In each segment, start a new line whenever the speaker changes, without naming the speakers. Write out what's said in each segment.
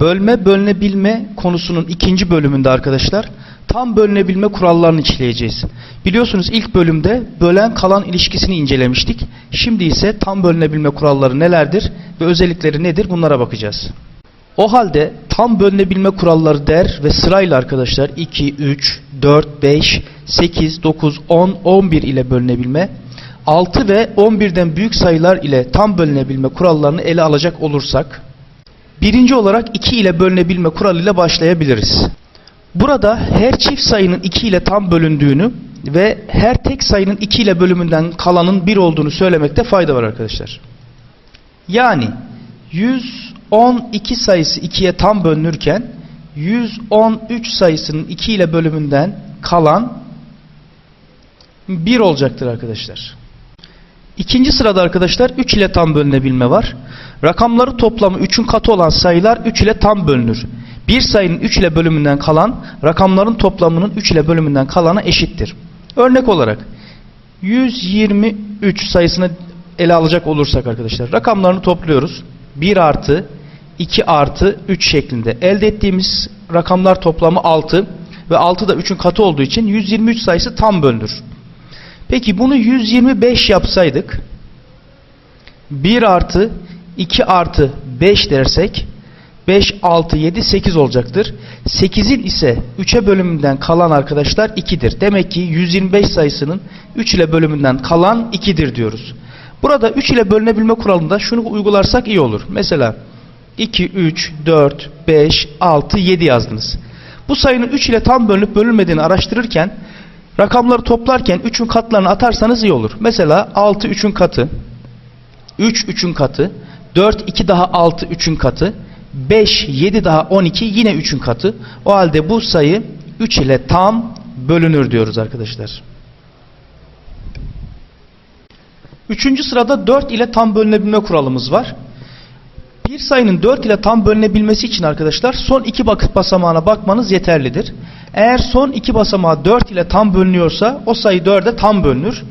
Bölme bölünebilme konusunun ikinci bölümünde arkadaşlar tam bölünebilme kurallarını işleyeceğiz. Biliyorsunuz ilk bölümde bölen kalan ilişkisini incelemiştik. Şimdi ise tam bölünebilme kuralları nelerdir ve özellikleri nedir bunlara bakacağız. O halde tam bölünebilme kuralları der ve sırayla arkadaşlar 2, 3, 4, 5, 8, 9, 10, 11 ile bölünebilme, 6 ve 11'den büyük sayılar ile tam bölünebilme kurallarını ele alacak olursak, birinci olarak 2 ile bölünebilme kuralıyla başlayabiliriz. Burada her çift sayının 2 ile tam bölündüğünü ve her tek sayının 2 ile bölümünden kalanın 1 olduğunu söylemekte fayda var arkadaşlar. Yani 112 sayısı 2'ye tam bölünürken 113 sayısının 2 ile bölümünden kalan 1 olacaktır arkadaşlar. İkinci sırada arkadaşlar 3 ile tam bölünebilme var. Rakamları toplamı 3'ün katı olan sayılar 3 ile tam bölünür. Bir sayının 3 ile bölümünden kalan rakamların toplamının 3 ile bölümünden kalana eşittir. Örnek olarak 123 sayısını ele alacak olursak arkadaşlar rakamlarını topluyoruz. 1 artı 2 artı 3 şeklinde. Elde ettiğimiz rakamlar toplamı 6 ve 6 da 3'ün katı olduğu için 123 sayısı tam bölünür. Peki bunu 125 yapsaydık 1 artı 2 artı 5 dersek 5, 6, 7, 8 olacaktır. 8'in ise 3'e bölümünden kalan arkadaşlar 2'dir. Demek ki 125 sayısının 3 ile bölümünden kalan 2'dir diyoruz. Burada 3 ile bölünebilme kuralında şunu uygularsak iyi olur. Mesela 2, 3, 4, 5, 6, 7 yazdınız. Bu sayının 3 ile tam bölünüp bölünmediğini araştırırken rakamları toplarken 3'ün katlarını atarsanız iyi olur. Mesela 6 3'ün katı, 3 3'ün katı, 4 2 daha 6 3'ün katı, 5 7 daha 12 yine 3'ün katı. O halde bu sayı 3 ile tam bölünür diyoruz arkadaşlar. Üçüncü sırada 4 ile tam bölünebilme kuralımız var. Bir sayının 4 ile tam bölünebilmesi için arkadaşlar son iki bakıt basamağına bakmanız yeterlidir. Eğer son iki basamağı 4 ile tam bölünüyorsa o sayı 4'e tam bölünür.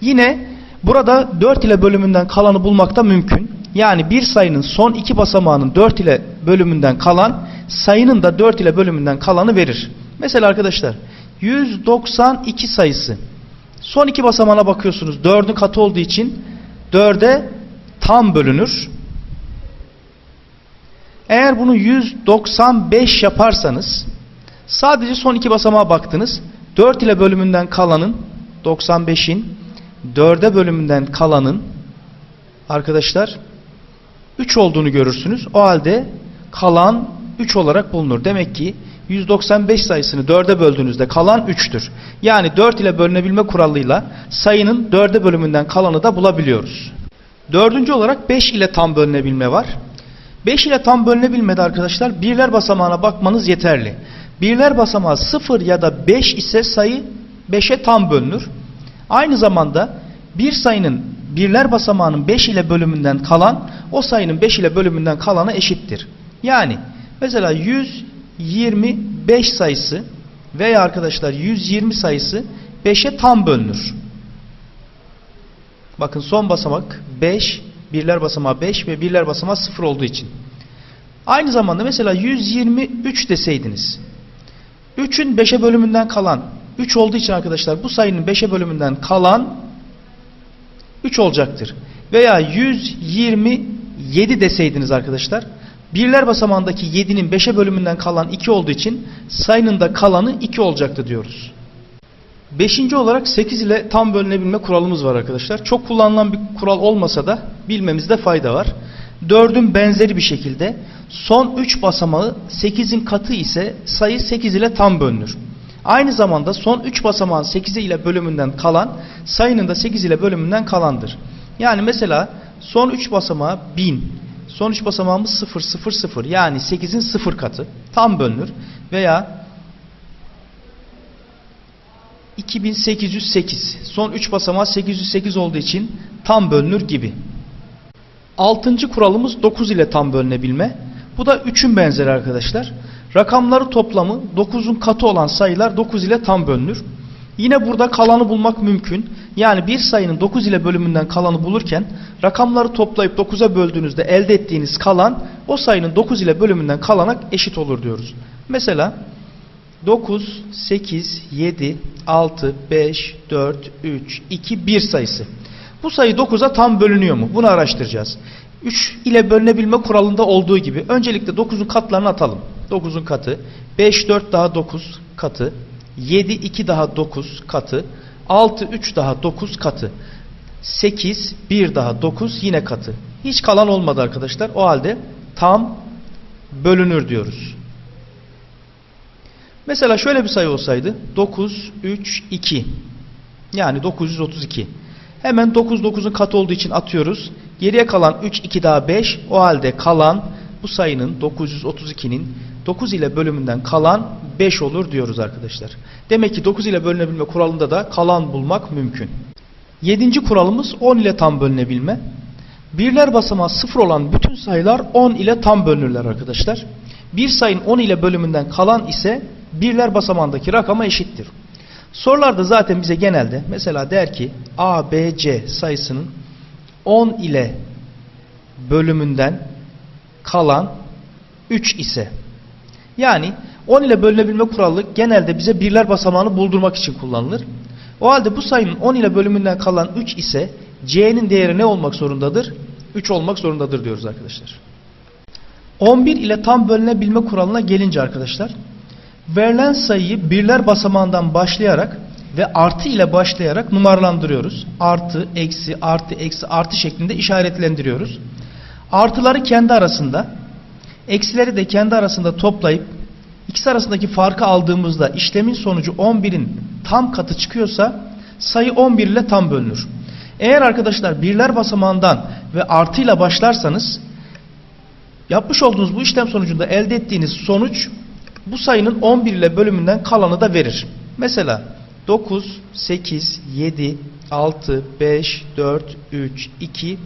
Yine burada 4 ile bölümünden kalanı bulmak da mümkün. Yani bir sayının son iki basamağının 4 ile bölümünden kalan sayının da 4 ile bölümünden kalanı verir. Mesela arkadaşlar 192 sayısı son iki basamağına bakıyorsunuz 4'ün katı olduğu için 4'e tam bölünür. Eğer bunu 195 yaparsanız sadece son iki basamağa baktınız. 4 ile bölümünden kalanın 95'in 4'e bölümünden kalanın arkadaşlar 3 olduğunu görürsünüz. O halde kalan 3 olarak bulunur. Demek ki 195 sayısını 4'e böldüğünüzde kalan 3'tür. Yani 4 ile bölünebilme kuralıyla sayının 4'e bölümünden kalanı da bulabiliyoruz. Dördüncü olarak 5 ile tam bölünebilme var. 5 ile tam bölünebilmede arkadaşlar birler basamağına bakmanız yeterli. Birler basamağı 0 ya da 5 ise sayı 5'e tam bölünür. Aynı zamanda bir sayının birler basamağının 5 ile bölümünden kalan o sayının 5 ile bölümünden kalana eşittir. Yani mesela 125 sayısı veya arkadaşlar 120 sayısı 5'e tam bölünür. Bakın son basamak 5, birler basamağı 5 ve birler basamağı 0 olduğu için. Aynı zamanda mesela 123 deseydiniz. 3'ün 5'e bölümünden kalan 3 olduğu için arkadaşlar bu sayının 5'e bölümünden kalan 3 olacaktır. Veya 127 deseydiniz arkadaşlar. Birler basamağındaki 7'nin 5'e bölümünden kalan 2 olduğu için sayının da kalanı 2 olacaktı diyoruz. Beşinci olarak 8 ile tam bölünebilme kuralımız var arkadaşlar. Çok kullanılan bir kural olmasa da bilmemizde fayda var. 4'ün benzeri bir şekilde son 3 basamağı 8'in katı ise sayı 8 ile tam bölünür. Aynı zamanda son 3 basamağın 8 ile bölümünden kalan sayının da 8 ile bölümünden kalandır. Yani mesela son 3 basamağı 1000, son 3 basamağımız 0 0 0 yani 8'in 0 katı tam bölünür veya 2808 son 3 basamağı 808 olduğu için tam bölünür gibi. Altıncı kuralımız 9 ile tam bölünebilme. Bu da 3'ün benzeri arkadaşlar. Rakamları toplamı 9'un katı olan sayılar 9 ile tam bölünür. Yine burada kalanı bulmak mümkün. Yani bir sayının 9 ile bölümünden kalanı bulurken rakamları toplayıp 9'a böldüğünüzde elde ettiğiniz kalan o sayının 9 ile bölümünden kalana eşit olur diyoruz. Mesela 9, 8, 7, 6, 5, 4, 3, 2, 1 sayısı. Bu sayı 9'a tam bölünüyor mu? Bunu araştıracağız. 3 ile bölünebilme kuralında olduğu gibi öncelikle 9'un katlarını atalım. 9'un katı, 5, 4 daha 9 katı, 7, 2 daha 9 katı, 6, 3 daha 9 katı, 8, 1 daha 9 yine katı. Hiç kalan olmadı arkadaşlar. O halde tam bölünür diyoruz. Mesela şöyle bir sayı olsaydı 9, 3, 2 yani 932. Hemen 9 9'un katı olduğu için atıyoruz. Geriye kalan 3, 2 daha 5 o halde kalan bu sayının 932'nin 9 ile bölümünden kalan 5 olur diyoruz arkadaşlar. Demek ki 9 ile bölünebilme kuralında da kalan bulmak mümkün. Yedinci kuralımız 10 ile tam bölünebilme. Birler basamağı 0 olan bütün sayılar 10 ile tam bölünürler arkadaşlar. Bir sayının 10 ile bölümünden kalan ise birler basamağındaki rakama eşittir. Sorularda zaten bize genelde mesela der ki A, B, C sayısının 10 ile bölümünden kalan 3 ise yani 10 ile bölünebilme kuralı genelde bize birler basamağını buldurmak için kullanılır. O halde bu sayının 10 ile bölümünden kalan 3 ise C'nin değeri ne olmak zorundadır? 3 olmak zorundadır diyoruz arkadaşlar. 11 ile tam bölünebilme kuralına gelince arkadaşlar verilen sayıyı birler basamağından başlayarak ve artı ile başlayarak numaralandırıyoruz. Artı, eksi, artı, eksi, artı şeklinde işaretlendiriyoruz. Artıları kendi arasında, eksileri de kendi arasında toplayıp ikisi arasındaki farkı aldığımızda işlemin sonucu 11'in tam katı çıkıyorsa sayı 11 ile tam bölünür. Eğer arkadaşlar birler basamağından ve artıyla başlarsanız yapmış olduğunuz bu işlem sonucunda elde ettiğiniz sonuç bu sayının 11 ile bölümünden kalanı da verir. Mesela 9, 8, 7, 6, 5, 4, 3, 2,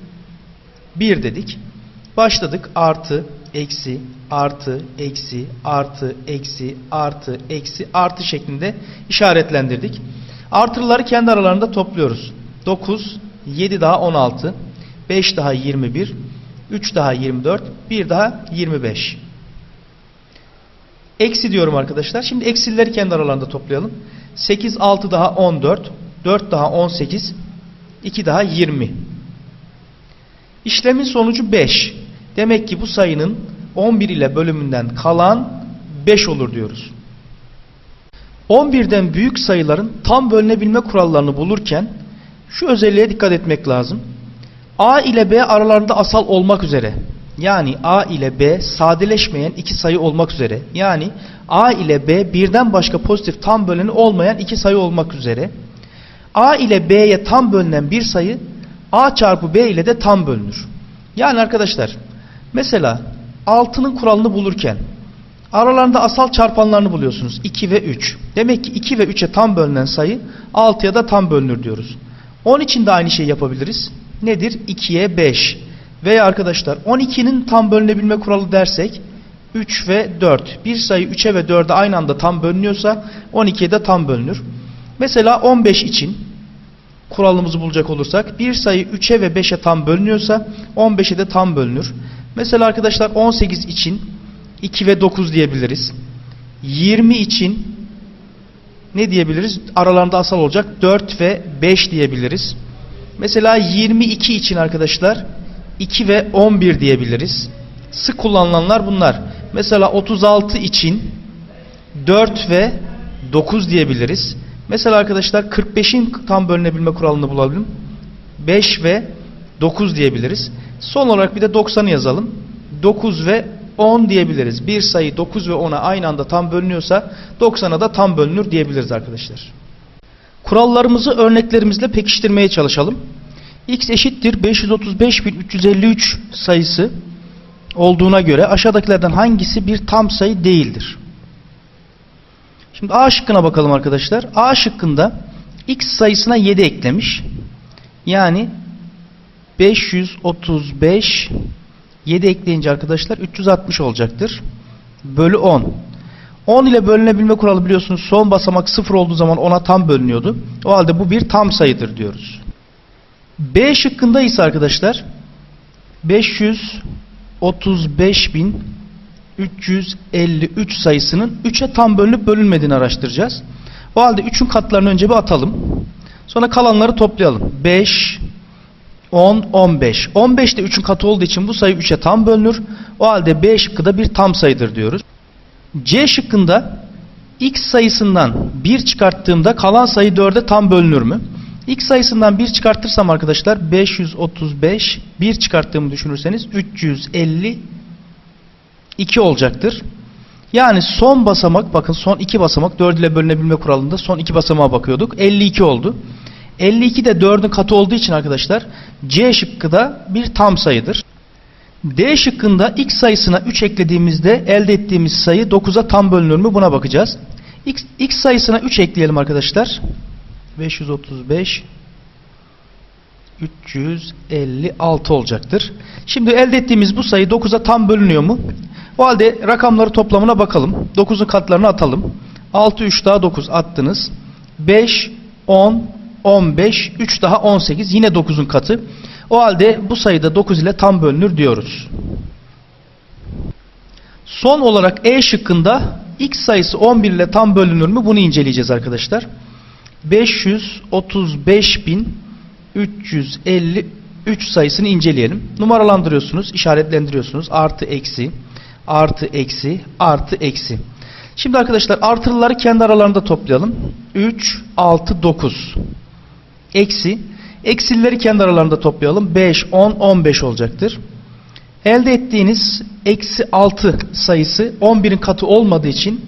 1 dedik. Başladık artı, eksi, artı, eksi, artı, eksi, artı, eksi, artı şeklinde işaretlendirdik. Artıları kendi aralarında topluyoruz. 9, 7 daha 16, 5 daha 21, 3 daha 24, 1 daha 25. Eksi diyorum arkadaşlar. Şimdi eksileri kendi aralarında toplayalım. 8, 6 daha 14, 4 daha 18, 2 daha 20. İşlemin sonucu 5. Demek ki bu sayının 11 ile bölümünden kalan 5 olur diyoruz. 11'den büyük sayıların tam bölünebilme kurallarını bulurken şu özelliğe dikkat etmek lazım. A ile B aralarında asal olmak üzere yani A ile B sadeleşmeyen iki sayı olmak üzere yani A ile B birden başka pozitif tam böleni olmayan iki sayı olmak üzere A ile B'ye tam bölünen bir sayı A çarpı B ile de tam bölünür. Yani arkadaşlar mesela 6'nın kuralını bulurken aralarında asal çarpanlarını buluyorsunuz 2 ve 3. Demek ki 2 ve 3'e tam bölünen sayı 6'ya da tam bölünür diyoruz. 10 için de aynı şeyi yapabiliriz. Nedir? 2'ye 5. Veya arkadaşlar 12'nin tam bölünebilme kuralı dersek 3 ve 4. Bir sayı 3'e ve 4'e aynı anda tam bölünüyorsa 12'ye de tam bölünür. Mesela 15 için kuralımızı bulacak olursak bir sayı 3'e ve 5'e tam bölünüyorsa 15'e de tam bölünür. Mesela arkadaşlar 18 için 2 ve 9 diyebiliriz. 20 için ne diyebiliriz? Aralarında asal olacak 4 ve 5 diyebiliriz. Mesela 22 için arkadaşlar 2 ve 11 diyebiliriz. Sık kullanılanlar bunlar. Mesela 36 için 4 ve 9 diyebiliriz. Mesela arkadaşlar 45'in tam bölünebilme kuralını bulalım. 5 ve 9 diyebiliriz. Son olarak bir de 90'ı yazalım. 9 ve 10 diyebiliriz. Bir sayı 9 ve 10'a aynı anda tam bölünüyorsa 90'a da tam bölünür diyebiliriz arkadaşlar. Kurallarımızı örneklerimizle pekiştirmeye çalışalım. X eşittir 535.353 sayısı olduğuna göre aşağıdakilerden hangisi bir tam sayı değildir? Şimdi A şıkkına bakalım arkadaşlar. A şıkkında X sayısına 7 eklemiş. Yani 535 7 ekleyince arkadaşlar 360 olacaktır. Bölü 10. 10 ile bölünebilme kuralı biliyorsunuz son basamak 0 olduğu zaman ona tam bölünüyordu. O halde bu bir tam sayıdır diyoruz. B şıkkında ise arkadaşlar 535.353 sayısının 3'e tam bölünüp bölünmediğini araştıracağız. O halde 3'ün katlarını önce bir atalım. Sonra kalanları toplayalım. 5, 10, 15. 15 de 3'ün katı olduğu için bu sayı 3'e tam bölünür. O halde B şıkkı da bir tam sayıdır diyoruz. C şıkkında x sayısından 1 çıkarttığımda kalan sayı 4'e tam bölünür mü? X sayısından 1 çıkartırsam arkadaşlar 535 1 çıkarttığımı düşünürseniz 352 olacaktır. Yani son basamak bakın son iki basamak 4 ile bölünebilme kuralında son iki basamağa bakıyorduk. 52 oldu. 52 de 4'ün katı olduğu için arkadaşlar C şıkkı da bir tam sayıdır. D şıkkında x sayısına 3 eklediğimizde elde ettiğimiz sayı 9'a tam bölünür mü buna bakacağız. X, x sayısına 3 ekleyelim arkadaşlar. 535 356 olacaktır. Şimdi elde ettiğimiz bu sayı 9'a tam bölünüyor mu? O halde rakamları toplamına bakalım. 9'un katlarını atalım. 6 3 daha 9 attınız. 5 10 15 3 daha 18 yine 9'un katı. O halde bu sayıda 9 ile tam bölünür diyoruz. Son olarak E şıkkında x sayısı 11 ile tam bölünür mü bunu inceleyeceğiz arkadaşlar. 535.353 sayısını inceleyelim. Numaralandırıyorsunuz, işaretlendiriyorsunuz. Artı eksi, artı eksi, artı eksi. Şimdi arkadaşlar artırıları kendi aralarında toplayalım. 3, 6, 9. Eksi. Eksileri kendi aralarında toplayalım. 5, 10, 15 olacaktır. Elde ettiğiniz eksi 6 sayısı 11'in katı olmadığı için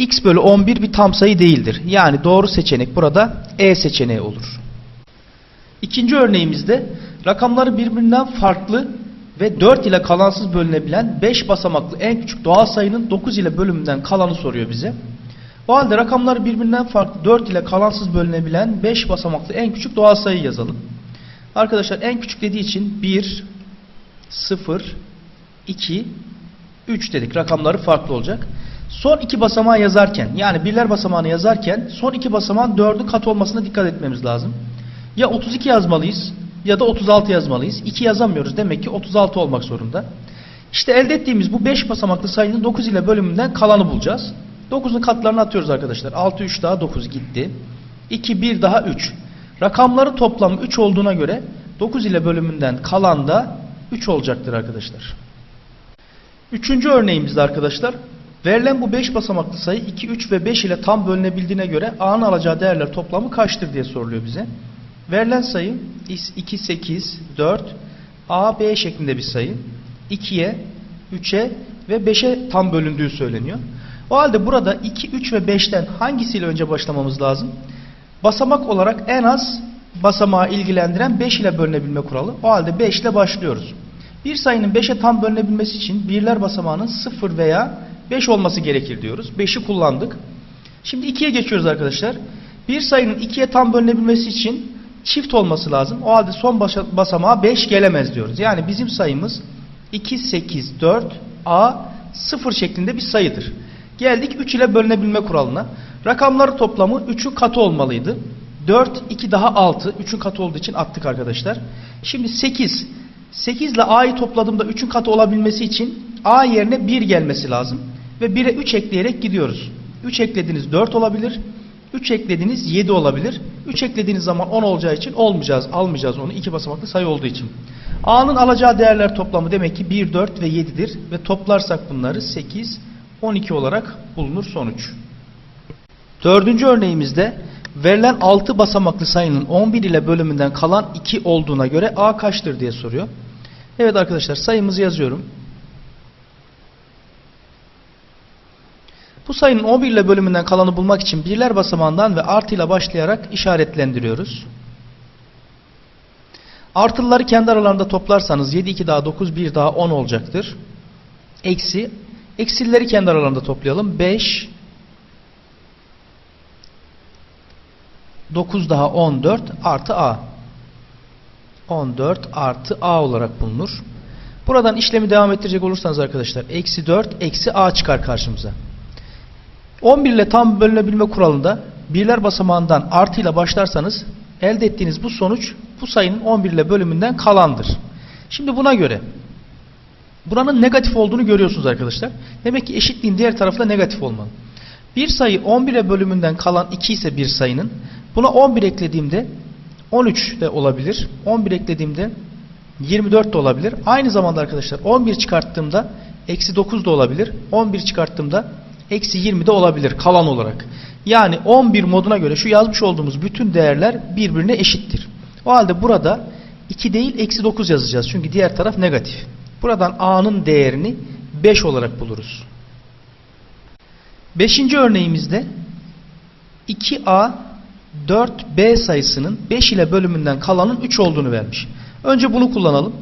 x bölü 11 bir tam sayı değildir. Yani doğru seçenek burada E seçeneği olur. İkinci örneğimizde rakamları birbirinden farklı ve 4 ile kalansız bölünebilen 5 basamaklı en küçük doğal sayının 9 ile bölümünden kalanı soruyor bize. O halde rakamları birbirinden farklı 4 ile kalansız bölünebilen 5 basamaklı en küçük doğal sayı yazalım. Arkadaşlar en küçük dediği için 1, 0, 2, 3 dedik. Rakamları farklı olacak. Son iki basamağı yazarken yani birler basamağını yazarken son iki basamağın 4'ün kat olmasına dikkat etmemiz lazım. Ya 32 yazmalıyız ya da 36 yazmalıyız. 2 yazamıyoruz. Demek ki 36 olmak zorunda. İşte elde ettiğimiz bu 5 basamaklı sayının 9 ile bölümünden kalanı bulacağız. 9'un katlarını atıyoruz arkadaşlar. 6 3 daha 9 gitti. 2 1 daha 3. Rakamları toplamı 3 olduğuna göre 9 ile bölümünden kalan da 3 olacaktır arkadaşlar. Üçüncü örneğimizde arkadaşlar verilen bu 5 basamaklı sayı 2, 3 ve 5 ile tam bölünebildiğine göre A'nın alacağı değerler toplamı kaçtır diye soruluyor bize. Verilen sayı 2, 8, 4, A, B şeklinde bir sayı. 2'ye, 3'e ve 5'e tam bölündüğü söyleniyor. O halde burada 2, 3 ve 5'ten hangisiyle önce başlamamız lazım? Basamak olarak en az basamağı ilgilendiren 5 ile bölünebilme kuralı. O halde 5 ile başlıyoruz. Bir sayının 5'e tam bölünebilmesi için birler basamağının 0 veya 5 olması gerekir diyoruz. 5'i kullandık. Şimdi 2'ye geçiyoruz arkadaşlar. Bir sayının 2'ye tam bölünebilmesi için çift olması lazım. O halde son basamağa 5 gelemez diyoruz. Yani bizim sayımız 2, 8, 4, A 0 şeklinde bir sayıdır. Geldik 3 ile bölünebilme kuralına. Rakamları toplamı 3'ün katı olmalıydı. 4, 2 daha 6. 3'ün katı olduğu için attık arkadaşlar. Şimdi 8. 8 ile A'yı topladığımda 3'ün katı olabilmesi için A yerine 1 gelmesi lazım. Ve 1'e 3 ekleyerek gidiyoruz. 3 eklediğiniz 4 olabilir. 3 eklediğiniz 7 olabilir. 3 eklediğiniz zaman 10 olacağı için olmayacağız. Almayacağız onu. 2 basamaklı sayı olduğu için. A'nın alacağı değerler toplamı demek ki 1, 4 ve 7'dir. Ve toplarsak bunları 8, 12 olarak bulunur sonuç. Dördüncü örneğimizde verilen 6 basamaklı sayının 11 ile bölümünden kalan 2 olduğuna göre A kaçtır diye soruyor. Evet arkadaşlar sayımızı yazıyorum. Bu sayının 11 ile bölümünden kalanı bulmak için birler basamağından ve artı ile başlayarak işaretlendiriyoruz. Artıları kendi aralarında toplarsanız 7, 2 daha 9, 1 daha 10 olacaktır. Eksi. Eksileri kendi aralarında toplayalım. 5, 9 daha 14 artı A. 14 artı A olarak bulunur. Buradan işlemi devam ettirecek olursanız arkadaşlar eksi 4 eksi A çıkar karşımıza. 11 ile tam bölünebilme kuralında birler basamağından artı ile başlarsanız elde ettiğiniz bu sonuç bu sayının 11 ile bölümünden kalandır. Şimdi buna göre buranın negatif olduğunu görüyorsunuz arkadaşlar. Demek ki eşitliğin diğer tarafı da negatif olmalı. Bir sayı 11 ile bölümünden kalan 2 ise bir sayının buna 11 eklediğimde 13 de olabilir. 11 eklediğimde 24 de olabilir. Aynı zamanda arkadaşlar 11 çıkarttığımda eksi 9 da olabilir. 11 çıkarttığımda eksi 20 de olabilir kalan olarak. Yani 11 moduna göre şu yazmış olduğumuz bütün değerler birbirine eşittir. O halde burada 2 değil eksi 9 yazacağız. Çünkü diğer taraf negatif. Buradan a'nın değerini 5 olarak buluruz. Beşinci örneğimizde 2a 4b sayısının 5 ile bölümünden kalanın 3 olduğunu vermiş. Önce bunu kullanalım.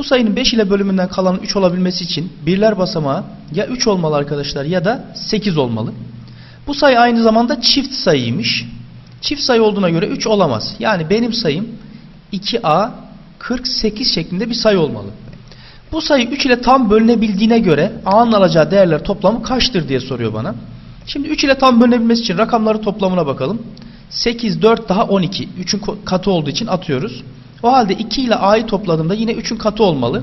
Bu sayının 5 ile bölümünden kalanın 3 olabilmesi için birler basamağı ya 3 olmalı arkadaşlar ya da 8 olmalı. Bu sayı aynı zamanda çift sayıymış. Çift sayı olduğuna göre 3 olamaz. Yani benim sayım 2a 48 şeklinde bir sayı olmalı. Bu sayı 3 ile tam bölünebildiğine göre a'nın alacağı değerler toplamı kaçtır diye soruyor bana. Şimdi 3 ile tam bölünebilmesi için rakamları toplamına bakalım. 8, 4 daha 12. 3'ün katı olduğu için atıyoruz. O halde 2 ile a'yı topladığımda yine 3'ün katı olmalı.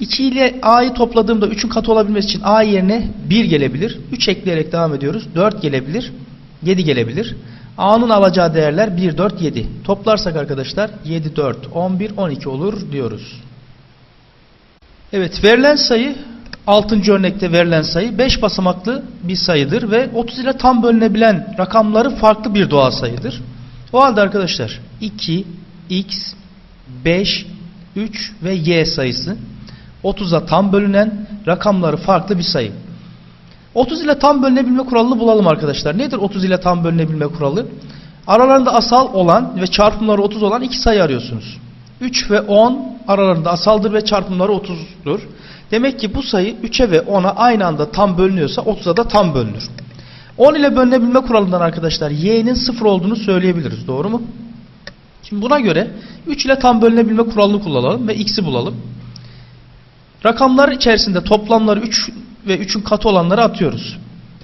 2 ile a'yı topladığımda 3'ün katı olabilmesi için a yerine 1 gelebilir. 3 ekleyerek devam ediyoruz. 4 gelebilir. 7 gelebilir. a'nın alacağı değerler 1, 4, 7. Toplarsak arkadaşlar 7, 4, 11, 12 olur diyoruz. Evet verilen sayı 6. örnekte verilen sayı 5 basamaklı bir sayıdır ve 30 ile tam bölünebilen rakamları farklı bir doğal sayıdır. O halde arkadaşlar 2, x, 5, 3 ve y sayısı 30'a tam bölünen rakamları farklı bir sayı. 30 ile tam bölünebilme kuralını bulalım arkadaşlar. Nedir 30 ile tam bölünebilme kuralı? Aralarında asal olan ve çarpımları 30 olan iki sayı arıyorsunuz. 3 ve 10 aralarında asaldır ve çarpımları 30'dur. Demek ki bu sayı 3'e ve 10'a aynı anda tam bölünüyorsa 30'a da tam bölünür. 10 ile bölünebilme kuralından arkadaşlar y'nin 0 olduğunu söyleyebiliriz. Doğru mu? Şimdi buna göre 3 ile tam bölünebilme kuralını kullanalım ve x'i bulalım. Rakamlar içerisinde toplamları 3 ve 3'ün katı olanları atıyoruz.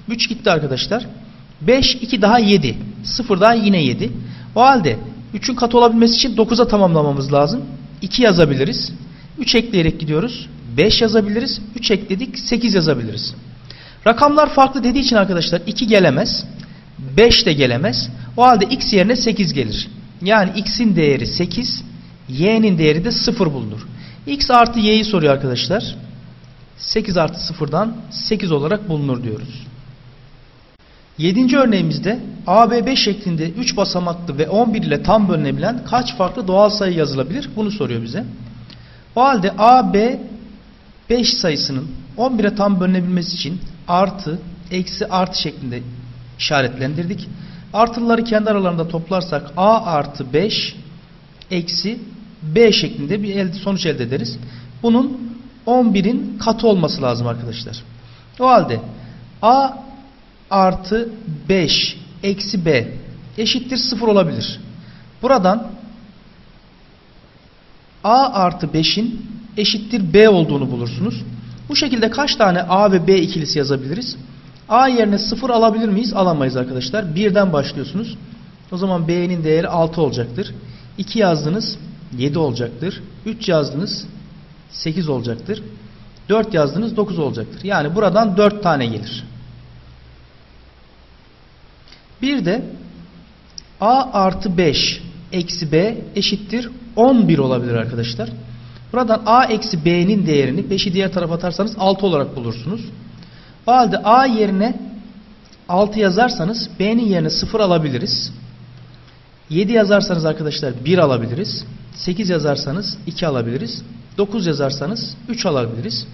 3 gitti arkadaşlar. 5, 2 daha 7. 0 daha yine 7. O halde 3'ün katı olabilmesi için 9'a tamamlamamız lazım. 2 yazabiliriz. 3 ekleyerek gidiyoruz. 5 yazabiliriz. 3 ekledik. 8 yazabiliriz. Rakamlar farklı dediği için arkadaşlar 2 gelemez. 5 de gelemez. O halde x yerine 8 gelir. Yani x'in değeri 8. y'nin değeri de 0 bulunur. x artı y'yi soruyor arkadaşlar. 8 artı 0'dan 8 olarak bulunur diyoruz. 7. örneğimizde AB5 şeklinde 3 basamaklı ve 11 ile tam bölünebilen kaç farklı doğal sayı yazılabilir? Bunu soruyor bize. O halde AB 5 sayısının 11'e tam bölünebilmesi için artı, eksi, artı şeklinde işaretlendirdik. Artıları kendi aralarında toplarsak A artı 5 eksi B şeklinde bir sonuç elde ederiz. Bunun 11'in katı olması lazım arkadaşlar. O halde A artı 5 eksi B eşittir 0 olabilir. Buradan A artı 5'in eşittir B olduğunu bulursunuz. Bu şekilde kaç tane A ve B ikilisi yazabiliriz? A yerine 0 alabilir miyiz? Alamayız arkadaşlar. 1'den başlıyorsunuz. O zaman B'nin değeri 6 olacaktır. 2 yazdınız 7 olacaktır. 3 yazdınız 8 olacaktır. 4 yazdınız 9 olacaktır. Yani buradan 4 tane gelir. Bir de A artı 5 eksi B eşittir 11 olabilir arkadaşlar. Buradan A eksi B'nin değerini 5'i diğer tarafa atarsanız 6 olarak bulursunuz. O halde A yerine 6 yazarsanız B'nin yerine 0 alabiliriz. 7 yazarsanız arkadaşlar 1 alabiliriz. 8 yazarsanız 2 alabiliriz. 9 yazarsanız 3 alabiliriz.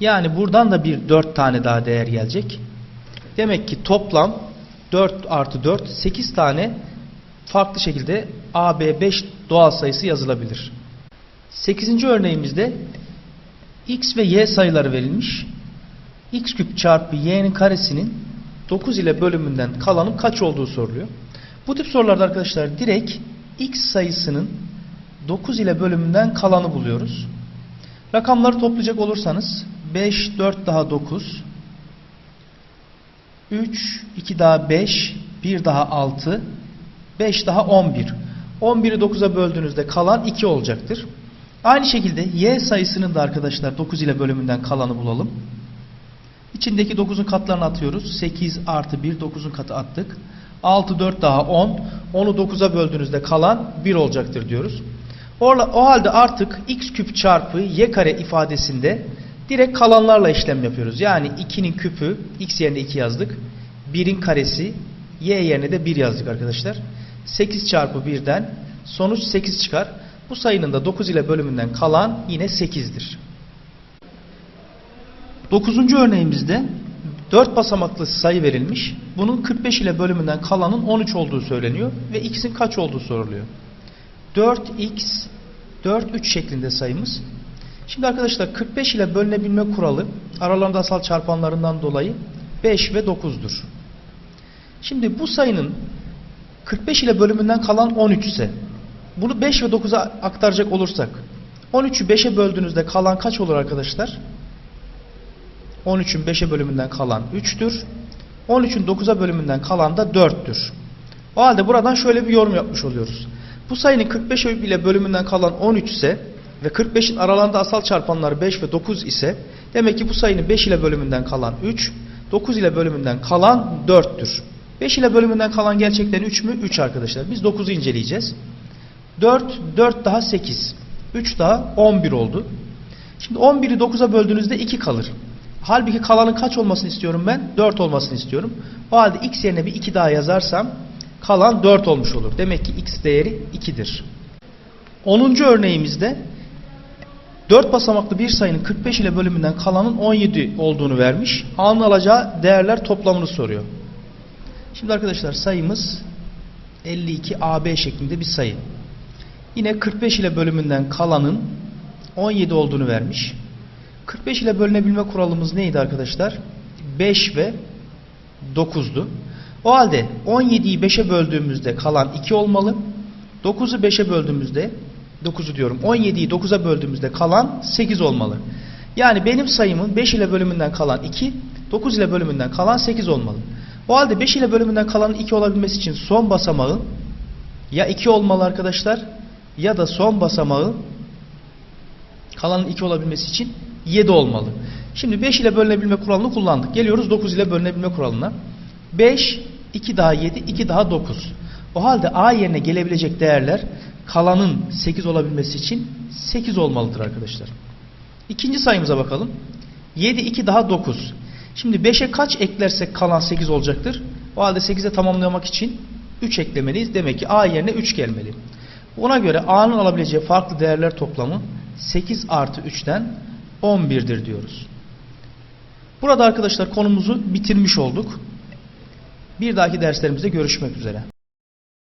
Yani buradan da bir 4 tane daha değer gelecek. Demek ki toplam 4 artı 4 8 tane farklı şekilde AB5 doğal sayısı yazılabilir. 8. örneğimizde x ve y sayıları verilmiş. X küp çarpı y'nin karesinin 9 ile bölümünden kalanın kaç olduğu soruluyor. Bu tip sorularda arkadaşlar direkt x sayısının 9 ile bölümünden kalanı buluyoruz. Rakamları toplayacak olursanız 5, 4 daha 9, 3, 2 daha 5, 1 daha 6, 5 daha 11. 11'i 9'a böldüğünüzde kalan 2 olacaktır. Aynı şekilde y sayısının da arkadaşlar 9 ile bölümünden kalanı bulalım. İçindeki 9'un katlarını atıyoruz. 8 artı 1 9'un katı attık. 6 4 daha 10. 10'u 9'a böldüğünüzde kalan 1 olacaktır diyoruz. O halde artık x küp çarpı y kare ifadesinde direkt kalanlarla işlem yapıyoruz. Yani 2'nin küpü x yerine 2 yazdık. 1'in karesi y yerine de 1 yazdık arkadaşlar. 8 çarpı 1'den sonuç 8 çıkar. Bu sayının da 9 ile bölümünden kalan yine 8'dir. 9. örneğimizde 4 basamaklı sayı verilmiş. Bunun 45 ile bölümünden kalanın 13 olduğu söyleniyor ve x'in kaç olduğu soruluyor. 4x 4 3 şeklinde sayımız. Şimdi arkadaşlar 45 ile bölünebilme kuralı aralarında asal çarpanlarından dolayı 5 ve 9'dur. Şimdi bu sayının 45 ile bölümünden kalan 13 ise bunu 5 ve 9'a aktaracak olursak 13'ü 5'e böldüğünüzde kalan kaç olur arkadaşlar? 13'ün 5'e bölümünden kalan 3'tür. 13'ün 9'a bölümünden kalan da 4'tür. O halde buradan şöyle bir yorum yapmış oluyoruz. Bu sayının 45 ile bölümünden kalan 13 ise ve 45'in aralarında asal çarpanları 5 ve 9 ise demek ki bu sayının 5 ile bölümünden kalan 3, 9 ile bölümünden kalan 4'tür. 5 ile bölümünden kalan gerçekten 3 mü? 3 arkadaşlar. Biz 9'u inceleyeceğiz. 4, 4 daha 8. 3 daha 11 oldu. Şimdi 11'i 9'a böldüğünüzde 2 kalır. Halbuki kalanın kaç olmasını istiyorum ben? 4 olmasını istiyorum. O halde x yerine bir 2 daha yazarsam kalan 4 olmuş olur. Demek ki x değeri 2'dir. 10. örneğimizde 4 basamaklı bir sayının 45 ile bölümünden kalanın 17 olduğunu vermiş. A'nın alacağı değerler toplamını soruyor. Şimdi arkadaşlar sayımız 52 AB şeklinde bir sayı. Yine 45 ile bölümünden kalanın 17 olduğunu vermiş. 45 ile bölünebilme kuralımız neydi arkadaşlar? 5 ve 9'du. O halde 17'yi 5'e böldüğümüzde kalan 2 olmalı. 9'u 5'e böldüğümüzde 9'u diyorum 17'yi 9'a böldüğümüzde kalan 8 olmalı. Yani benim sayımın 5 ile bölümünden kalan 2, 9 ile bölümünden kalan 8 olmalı. O halde 5 ile bölümünden kalanın 2 olabilmesi için son basamağın ya 2 olmalı arkadaşlar ya da son basamağın kalanın 2 olabilmesi için 7 olmalı. Şimdi 5 ile bölünebilme kuralını kullandık. Geliyoruz 9 ile bölünebilme kuralına. 5, 2 daha 7, 2 daha 9. O halde A yerine gelebilecek değerler kalanın 8 olabilmesi için 8 olmalıdır arkadaşlar. İkinci sayımıza bakalım. 7, 2 daha 9. Şimdi 5'e kaç eklersek kalan 8 olacaktır? O halde 8'e tamamlamak için 3 eklemeliyiz. Demek ki A yerine 3 gelmeli. Ona göre A'nın alabileceği farklı değerler toplamı 8 artı 3'ten 11'dir diyoruz. Burada arkadaşlar konumuzu bitirmiş olduk. Bir dahaki derslerimizde görüşmek üzere.